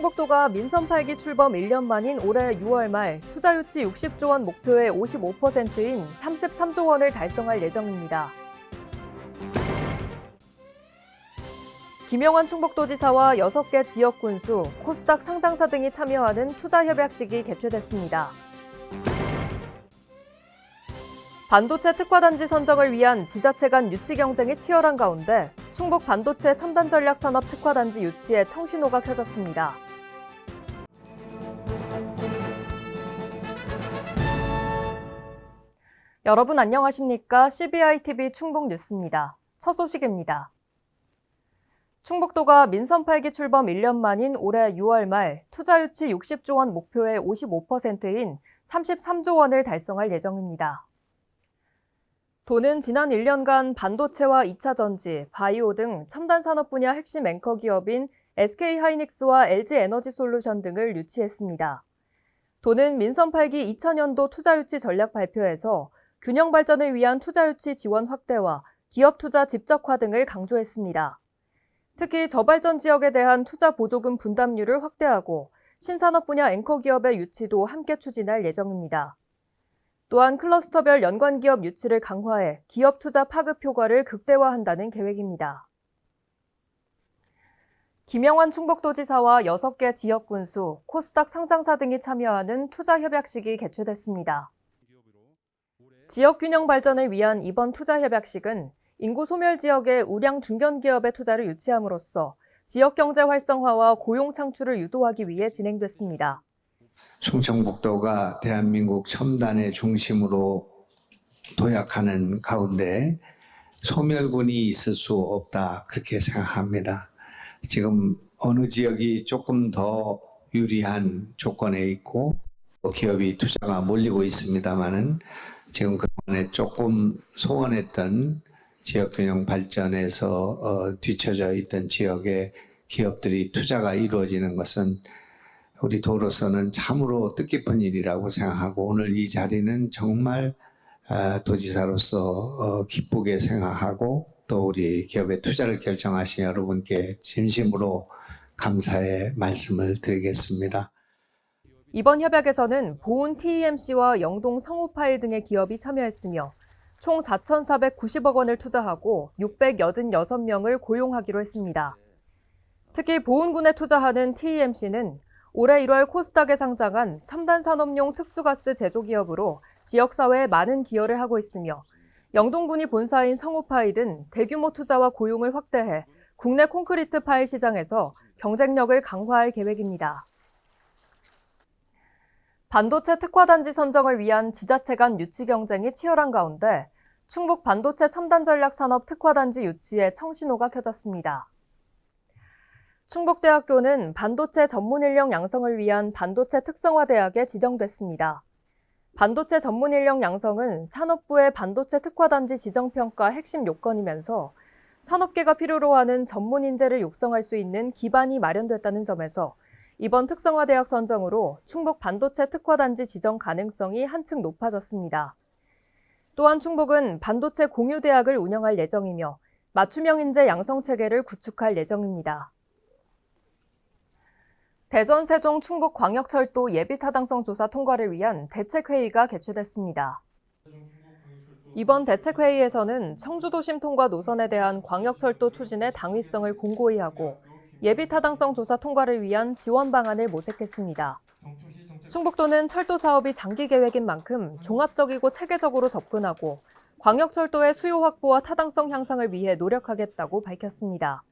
충북도가 민선 8기 출범 1년 만인 올해 6월 말 투자 유치 60조 원 목표의 55%인 33조 원을 달성할 예정입니다. 김영환 충북도지사와 6개 지역 군수, 코스닥 상장사 등이 참여하는 투자 협약식이 개최됐습니다. 반도체 특화단지 선정을 위한 지자체 간 유치 경쟁이 치열한 가운데 충북 반도체 첨단 전략 산업 특화단지 유치에 청신호가 켜졌습니다. 여러분 안녕하십니까? CBI TV 충북 뉴스입니다. 첫 소식입니다. 충북도가 민선 8기 출범 1년 만인 올해 6월 말 투자 유치 60조 원 목표의 55%인 33조 원을 달성할 예정입니다. 도는 지난 1년간 반도체와 2차 전지, 바이오 등 첨단 산업 분야 핵심 앵커 기업인 SK 하이닉스와 LG 에너지 솔루션 등을 유치했습니다. 도는 민선 8기 2000년도 투자 유치 전략 발표에서 균형 발전을 위한 투자 유치 지원 확대와 기업 투자 집적화 등을 강조했습니다. 특히 저발전 지역에 대한 투자 보조금 분담률을 확대하고 신산업 분야 앵커 기업의 유치도 함께 추진할 예정입니다. 또한 클러스터별 연관 기업 유치를 강화해 기업 투자 파급 효과를 극대화한다는 계획입니다. 김영환 충북도지사와 6개 지역 군수, 코스닥 상장사 등이 참여하는 투자 협약식이 개최됐습니다. 지역 균형 발전을 위한 이번 투자 협약식은 인구 소멸 지역의 우량 중견 기업의 투자를 유치함으로써 지역 경제 활성화와 고용 창출을 유도하기 위해 진행됐습니다. 충청북도가 대한민국 첨단의 중심으로 도약하는 가운데 소멸군이 있을 수 없다 그렇게 생각합니다. 지금 어느 지역이 조금 더 유리한 조건에 있고 기업이 투자가 몰리고 있습니다만은 지금 그동안에 조금 소원했던 지역 균형 발전에서 어, 뒤처져 있던 지역의 기업들이 투자가 이루어지는 것은 우리 도로서는 참으로 뜻깊은 일이라고 생각하고 오늘 이 자리는 정말 아, 도지사로서 어, 기쁘게 생각하고 또 우리 기업의 투자를 결정하신 여러분께 진심으로 감사의 말씀을 드리겠습니다. 이번 협약에서는 보은 TEMC와 영동 성우파일 등의 기업이 참여했으며 총 4,490억 원을 투자하고 686명을 고용하기로 했습니다. 특히 보은군에 투자하는 TEMC는 올해 1월 코스닥에 상장한 첨단 산업용 특수가스 제조기업으로 지역사회에 많은 기여를 하고 있으며 영동군이 본사인 성우파일은 대규모 투자와 고용을 확대해 국내 콘크리트 파일 시장에서 경쟁력을 강화할 계획입니다. 반도체 특화단지 선정을 위한 지자체 간 유치 경쟁이 치열한 가운데 충북 반도체 첨단 전략 산업 특화단지 유치에 청신호가 켜졌습니다. 충북대학교는 반도체 전문 인력 양성을 위한 반도체 특성화 대학에 지정됐습니다. 반도체 전문 인력 양성은 산업부의 반도체 특화단지 지정평가 핵심 요건이면서 산업계가 필요로 하는 전문 인재를 육성할 수 있는 기반이 마련됐다는 점에서 이번 특성화 대학 선정으로 충북 반도체 특화단지 지정 가능성이 한층 높아졌습니다. 또한 충북은 반도체 공유대학을 운영할 예정이며 맞춤형 인재 양성 체계를 구축할 예정입니다. 대전 세종 충북 광역철도 예비 타당성 조사 통과를 위한 대책회의가 개최됐습니다. 이번 대책회의에서는 청주도심 통과 노선에 대한 광역철도 추진의 당위성을 공고히 하고 예비 타당성 조사 통과를 위한 지원 방안을 모색했습니다. 충북도는 철도 사업이 장기 계획인 만큼 종합적이고 체계적으로 접근하고 광역철도의 수요 확보와 타당성 향상을 위해 노력하겠다고 밝혔습니다.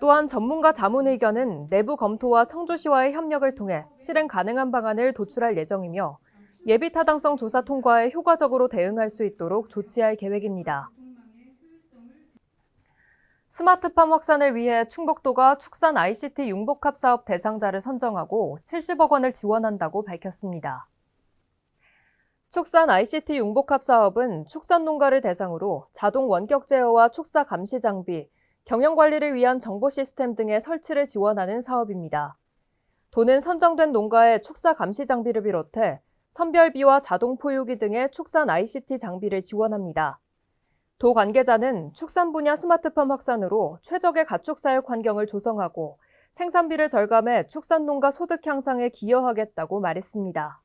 또한 전문가 자문 의견은 내부 검토와 청주시와의 협력을 통해 실행 가능한 방안을 도출할 예정이며 예비 타당성 조사 통과에 효과적으로 대응할 수 있도록 조치할 계획입니다. 스마트팜 확산을 위해 충북도가 축산 ICT 융복합 사업 대상자를 선정하고 70억 원을 지원한다고 밝혔습니다. 축산 ICT 융복합 사업은 축산 농가를 대상으로 자동 원격 제어와 축사 감시 장비, 경영 관리를 위한 정보 시스템 등의 설치를 지원하는 사업입니다. 도는 선정된 농가의 축사 감시 장비를 비롯해 선별비와 자동 포유기 등의 축산 ICT 장비를 지원합니다. 도 관계자는 축산 분야 스마트팜 확산으로 최적의 가축 사육 환경을 조성하고 생산비를 절감해 축산농가 소득 향상에 기여하겠다고 말했습니다.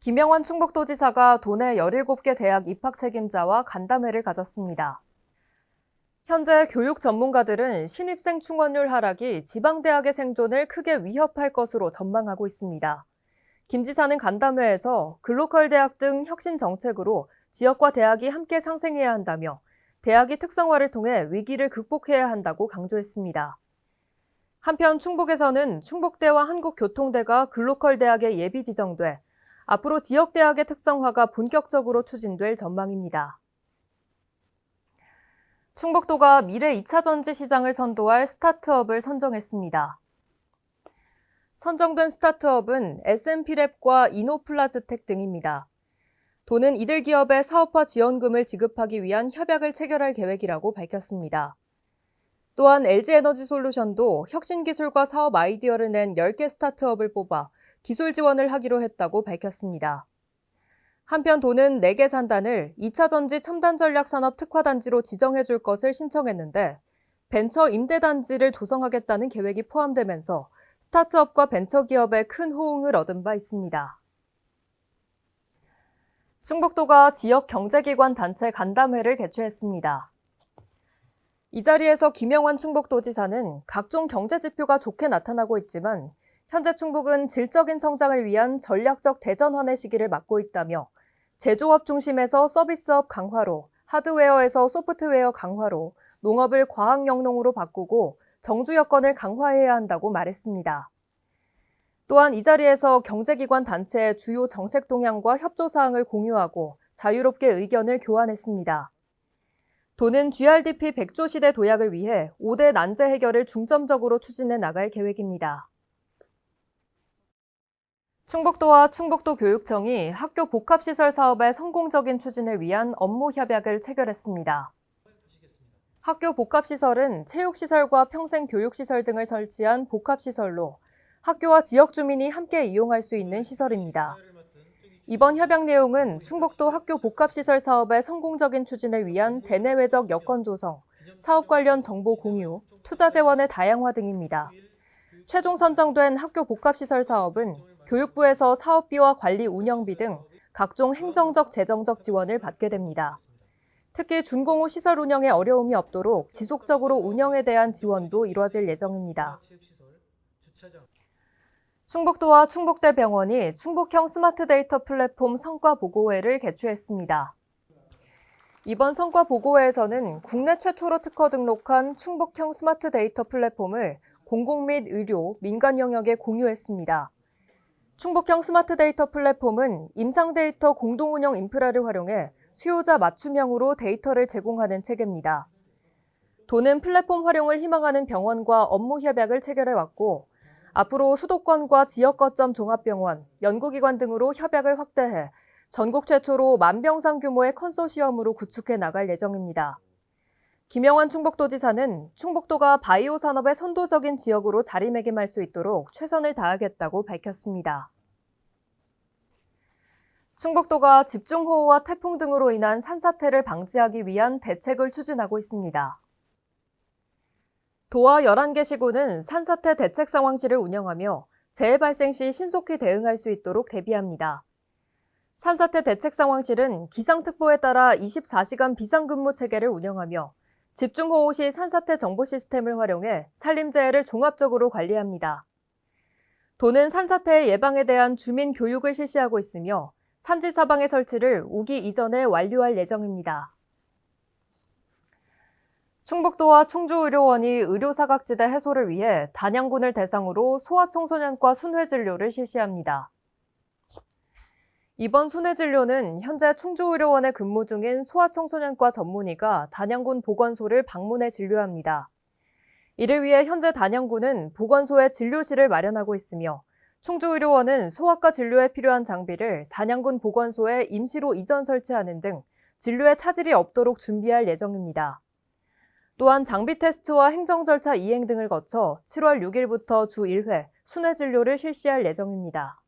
김영환 충북도지사가 도내 17개 대학 입학 책임자와 간담회를 가졌습니다. 현재 교육 전문가들은 신입생 충원율 하락이 지방대학의 생존을 크게 위협할 것으로 전망하고 있습니다. 김 지사는 간담회에서 글로컬 대학 등 혁신 정책으로 지역과 대학이 함께 상생해야 한다며 대학이 특성화를 통해 위기를 극복해야 한다고 강조했습니다. 한편 충북에서는 충북대와 한국교통대가 글로컬 대학에 예비 지정돼 앞으로 지역 대학의 특성화가 본격적으로 추진될 전망입니다. 충북도가 미래 2차 전지 시장을 선도할 스타트업을 선정했습니다. 선정된 스타트업은 S&P랩과 이노플라즈텍 등입니다. 도는 이들 기업의 사업화 지원금을 지급하기 위한 협약을 체결할 계획이라고 밝혔습니다. 또한 LG에너지솔루션도 혁신 기술과 사업 아이디어를 낸 10개 스타트업을 뽑아 기술 지원을 하기로 했다고 밝혔습니다. 한편 도는 4개 산단을 2차 전지 첨단 전략 산업 특화 단지로 지정해 줄 것을 신청했는데 벤처 임대 단지를 조성하겠다는 계획이 포함되면서 스타트업과 벤처 기업의 큰 호응을 얻은 바 있습니다. 충북도가 지역 경제기관 단체 간담회를 개최했습니다. 이 자리에서 김영환 충북도지사는 각종 경제 지표가 좋게 나타나고 있지만 현재 충북은 질적인 성장을 위한 전략적 대전환의 시기를 맞고 있다며 제조업 중심에서 서비스업 강화로, 하드웨어에서 소프트웨어 강화로, 농업을 과학 영농으로 바꾸고 정주 여건을 강화해야 한다고 말했습니다. 또한 이 자리에서 경제기관 단체의 주요 정책 동향과 협조 사항을 공유하고 자유롭게 의견을 교환했습니다. 도는 GRDP 100조 시대 도약을 위해 5대 난제 해결을 중점적으로 추진해 나갈 계획입니다. 충북도와 충북도 교육청이 학교 복합시설 사업의 성공적인 추진을 위한 업무 협약을 체결했습니다. 학교 복합시설은 체육시설과 평생교육시설 등을 설치한 복합시설로 학교와 지역 주민이 함께 이용할 수 있는 시설입니다. 이번 협약 내용은 충북도 학교 복합시설 사업의 성공적인 추진을 위한 대내외적 여건 조성, 사업 관련 정보 공유, 투자 재원의 다양화 등입니다. 최종 선정된 학교 복합시설 사업은 교육부에서 사업비와 관리 운영비 등 각종 행정적 재정적 지원을 받게 됩니다. 특히 준공후 시설 운영에 어려움이 없도록 지속적으로 운영에 대한 지원도 이루어질 예정입니다. 충북도와 충북대병원이 충북형 스마트 데이터 플랫폼 성과 보고회를 개최했습니다. 이번 성과 보고회에서는 국내 최초로 특허 등록한 충북형 스마트 데이터 플랫폼을 공공 및 의료, 민간 영역에 공유했습니다. 충북형 스마트 데이터 플랫폼은 임상 데이터 공동 운영 인프라를 활용해 수요자 맞춤형으로 데이터를 제공하는 체계입니다. 도는 플랫폼 활용을 희망하는 병원과 업무 협약을 체결해 왔고 앞으로 수도권과 지역 거점 종합병원, 연구기관 등으로 협약을 확대해 전국 최초로 만 병상 규모의 컨소시엄으로 구축해 나갈 예정입니다. 김영환 충북도지사는 충북도가 바이오 산업의 선도적인 지역으로 자리매김할 수 있도록 최선을 다하겠다고 밝혔습니다. 충북도가 집중호우와 태풍 등으로 인한 산사태를 방지하기 위한 대책을 추진하고 있습니다. 도와 11개 시군은 산사태 대책 상황실을 운영하며 재해 발생 시 신속히 대응할 수 있도록 대비합니다. 산사태 대책 상황실은 기상특보에 따라 24시간 비상근무 체계를 운영하며 집중호우 시 산사태 정보 시스템을 활용해 산림재해를 종합적으로 관리합니다. 도는 산사태 예방에 대한 주민 교육을 실시하고 있으며 산지 사방의 설치를 우기 이전에 완료할 예정입니다. 충북도와 충주의료원이 의료사각지대 해소를 위해 단양군을 대상으로 소아청소년과 순회진료를 실시합니다. 이번 순회진료는 현재 충주의료원에 근무 중인 소아청소년과 전문의가 단양군 보건소를 방문해 진료합니다. 이를 위해 현재 단양군은 보건소에 진료실을 마련하고 있으며 충주의료원은 소아과 진료에 필요한 장비를 단양군 보건소에 임시로 이전 설치하는 등 진료에 차질이 없도록 준비할 예정입니다. 또한 장비 테스트와 행정 절차 이행 등을 거쳐 7월 6일부터 주 1회 순회 진료를 실시할 예정입니다.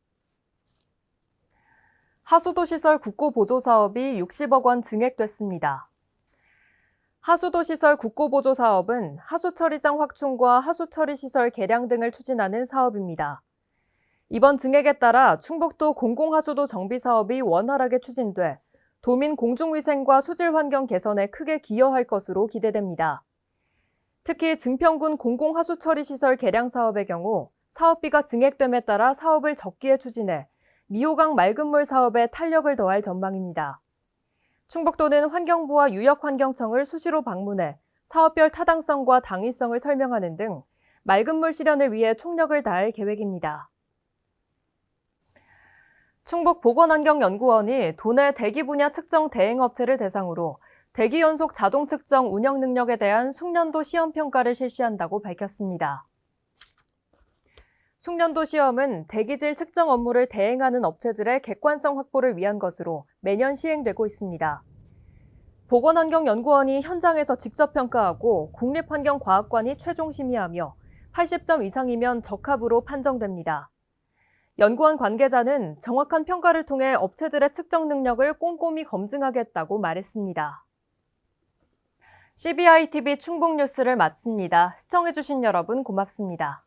하수도 시설 국고 보조 사업이 60억 원 증액됐습니다. 하수도 시설 국고보조 사업은 하수처리장 확충과 하수처리 시설 개량 등을 추진하는 사업입니다. 이번 증액에 따라 충북도 공공하수도 정비 사업이 원활하게 추진돼 도민 공중위생과 수질 환경 개선에 크게 기여할 것으로 기대됩니다. 특히 증평군 공공하수처리 시설 개량 사업의 경우 사업비가 증액됨에 따라 사업을 적기에 추진해 미호강 맑은물 사업에 탄력을 더할 전망입니다. 충북도는 환경부와 유역환경청을 수시로 방문해 사업별 타당성과 당위성을 설명하는 등 맑은물 실현을 위해 총력을 다할 계획입니다. 충북보건환경연구원이 도내 대기 분야 측정 대행업체를 대상으로 대기 연속 자동 측정 운영 능력에 대한 숙련도 시험 평가를 실시한다고 밝혔습니다. 숙련도 시험은 대기질 측정 업무를 대행하는 업체들의 객관성 확보를 위한 것으로 매년 시행되고 있습니다. 보건환경연구원이 현장에서 직접 평가하고 국립환경과학관이 최종 심의하며 80점 이상이면 적합으로 판정됩니다. 연구원 관계자는 정확한 평가를 통해 업체들의 측정 능력을 꼼꼼히 검증하겠다고 말했습니다. CBI TV 충북 뉴스를 마칩니다. 시청해주신 여러분 고맙습니다.